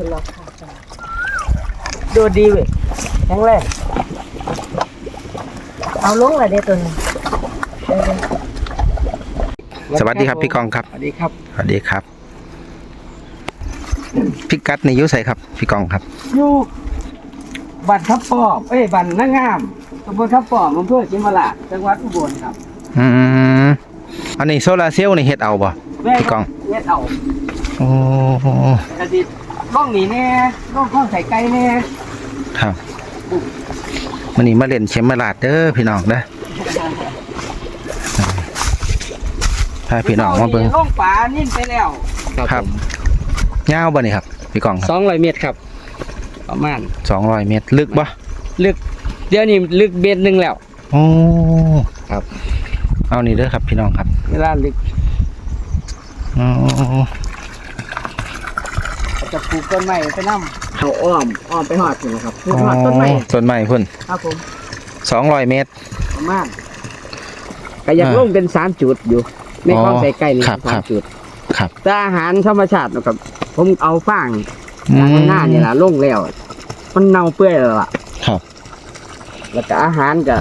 ขึ้นแล้วค่ะดูดีเว้ยแข็งแรงเอาลงเลยเด้ตัวนี้เดี๋ยวสวัสดีครับพี่กองครับ สวัสดีครับ สวัสดีครับ พี่กัดในยุใส่ครับ พี่กองครับอยู่บัตรทับปอบเอ้ยบัตรนางงามตำบลทับปอบอำเภอจิมราชจังหวัดอุบลครับ อืมอันนี้โซลาร์เซลล์นี่เฮ็ดเอาบ่แม่พี่กองเฮ็ดเอาโอ้กระดิ ร่องหนีแน่ร่องข้าวใส่ไก่แน่ครับมันนี้มาเล่นเชมมาลาดเด้อพี่น้องเด้อพาพี่น้องมาเบิ่งร่องป่านิ่นไปแล้วครับยาวบ่นี่ครับ พี่กองคสรับองร้อยเมตรครับ ประมาณ200เมตร ลึกบ่ลึก เดี๋ยวนี้ลึกเมตรหนึ่งแล้วโอ้ครับ เอานี่เด้อครับพี่น้องครับเวลาลึกโอ้ จะปลูกต้นไม้ไปน้ำเขาอ้อมอ้อมไปหอดถึงนะครับคือหอดต้นไม้ต้นไม้พุ่นครับผม200เมตรประมาณก็ยังอ่าลงเป็นสามจุดอยู่ในอ๋อคลองใส่ไก่นี่ครับสาครัมบจุดครับแต่อาหารธรรมชาตินะครับ ผมเอาฟางจากข้างหน้านี่แหละลงแล้ว มันเน่าเปื่อยแล้วล่ะ ครับ แล้วก็อาหารก็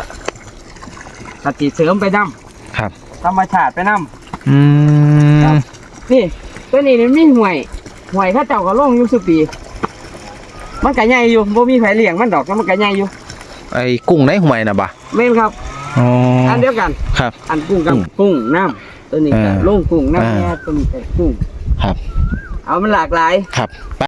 สติเสริมไปน้ครับำธรรมชาติไปน้อืครัมบำนี่ตัวนี้มันมีห่วย ห่วยเข้าเจ้าก็ลงอยู่สุปี มันก็ใหญ่อยู่บ่มีไผเลี้ยงมันดอกแล้วมันก็ใหญ่อยู่ไอ้กุ้งในห่วยน่ะบ่ะแม่นครับ อ๋ออันเดียวกัน ครับ อันกุ้งกับกุ้งกุ้งน้ำตัวนี้ก็เออลงกุ้งน้ำเออแม่ตัวนี้ก็กุ้ง ครับ เอามันหลากหลาย ครับ